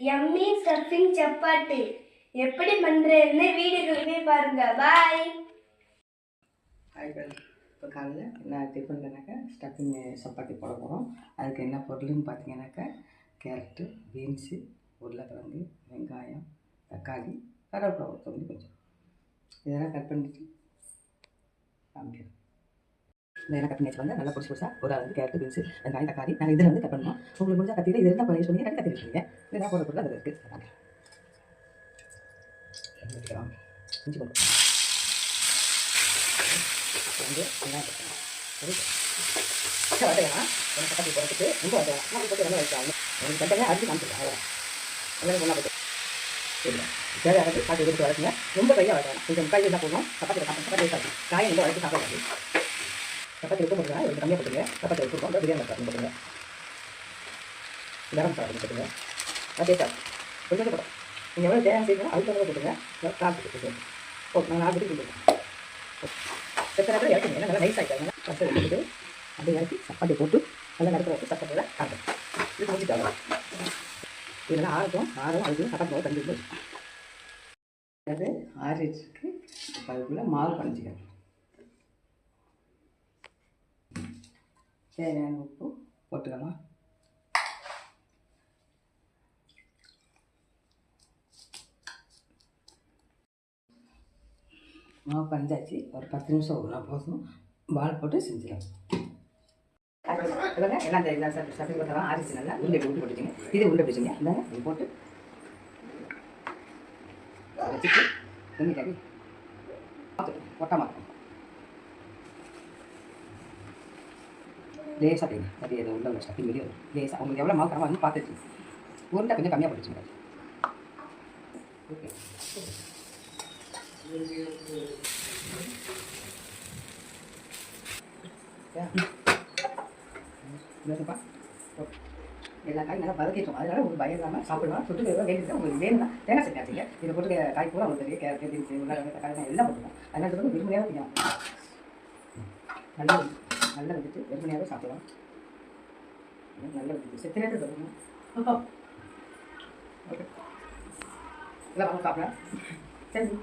Emmy stuffing chapati. எப்படி பண்றேன்னு வீடியோக்கு போய் பாருங்க பாய் ஹாய்கள் இப்போ காலையில் என்ன டிஃபன்லனாக்கா ஸ்டஃபிங் சப்பாத்தி போட போகிறோம் அதுக்கு என்ன பொருள்னு பார்த்தீங்கன்னாக்கா கேரட்டு பீன்ஸு உருளைக்கிழங்கு வெங்காயம் தக்காளி கருவேப்பிலை கொஞ்சம். கொஞ்சம் இதெல்லாம் கட் பண்ணிட்டு காமிக்கிறேன் இதெல்லாம் கட் பண்ணி வச்சுக்கோங்க நல்லா பிடிச்சி பிடிச்சா ஒரு அளவு கேரட் பீன்ஸ் வெங்காயம் தக்காளி நாங்கள் இதில் வந்து கட் பண்ணுவோம் உங்களுக்கு முடிஞ்சா கத்தியில் இது இருந்தால் பண்ணி சொல்லி ரெண்டு கத்தி வச்சுருங்க இதெல்லாம் போட பொருள் அதில் இருக்குது இஞ்சி போட்டு வந்து வெங்காயம் போட்டுக்கலாம் சரி. கொஞ்சம் சப்பாத்தி போடுறதுக்கு ரொம்ப வதக்கலாம். நம்ம போட்டு வெள்ளம் வச்சாங்க உங்களுக்கு தனியாக அரிசி காமிச்சிருக்கேன். அவ்வளோ வெள்ளம் ஒன்றா போட்டு சரி தேவையானது காய்ச்சி எடுத்து வளர்த்துங்க ரொம்ப கையாக வளர்க்கலாம் கொஞ்சம் காய் தான் போடணும். சப்பாத்தி சப்பாத்தி காயை ரொம்ப வளர்த்து சாப்பிடாது சப்பாத்தி உப்பு போட்டுருங்க கொஞ்சம் கம்மியாக போட்டுருங்க சப்பாத்தி உப்பு போட்டு பிரியாணி மசாலா போட்டுருங்க கரம் மசாலா கொஞ்சம் போட்டுருங்க கொஞ்சம் கொஞ்சம் நீங்கள் எவ்வளோ தேவை செய்யணும் அதுக்கு தகுந்த போட்டுங்க கால் போட்டு ஓகே நாங்கள் நாலு பேருக்கு கொடுத்துருக்கேன். செத்த இறக்குங்க நல்லா நைஸ் ஆகிட்டாங்க எடுத்துட்டு அப்படியே இறக்கி சப்பாத்தி போட்டு நல்லா நடக்கிற வச்சு சப்பாத்தியில் காட்டும் இது முடிச்சுட்டாங்க இதெல்லாம் ஆறட்டும் ஆறும் அதுக்கு சப்பாத்தி போட்டு தந்துட்டு அது ஆறிட்டுருக்கு அதுக்குள்ளே மாவு பண்ணிச்சிக்கணும் தேவையான உப்பு போட்டுக்கலாம் மாவு பஞ்சாச்சு. ஒரு பத்து நிமிஷம் ஊறினா போதும். பால் போட்டு செஞ்சிடலாம். இல்லைங்க எல்லாம் இந்த எல்லாம் சட்டி சட்டி போட்டலாம் அரிசி நல்லா உருண்டை விட்டு போட்டுச்சிங்க இது உண்டை பிடிச்சிங்க இந்த இது போட்டு வச்சுட்டு துணி தண்ணி ஒட்டாமல் இருக்கும் லேசாக தேங்க அது உள்ள உள்ள சட்டி வெளியே வரும் லேசாக உங்களுக்கு எவ்வளோ மாவு கரமாக வந்து பார்த்துட்டு உருண்டை கொஞ்சம் கம்மியாக போட்டுச்சுங்க ஓகே எல்லா காயும் நல்லா வதக்கிட்டோம். அதனால ஒரு பயம் இல்லாமல் சாப்பிடலாம். சுட்டு வேண்டியது உங்களுக்கு வேணும்னா தேங்காய் சட்னி ஆச்சுங்க இதை போட்டு காய் பூரா உங்களுக்கு தெரியும் கேரட் பீன்ஸ் உருளைக்கிழங்கு தக்காளி எல்லாம் போட்டுருக்கோம் அதனால இது விரும்பியாக நல்லா நல்லா வந்துட்டு விரும்பியாகவே சாப்பிடலாம். நல்லா வந்துட்டு செத்து நேரத்தில் சொல்லணும் ஓகே. எல்லாம் வாங்க சாப்பிடலாம். சரி.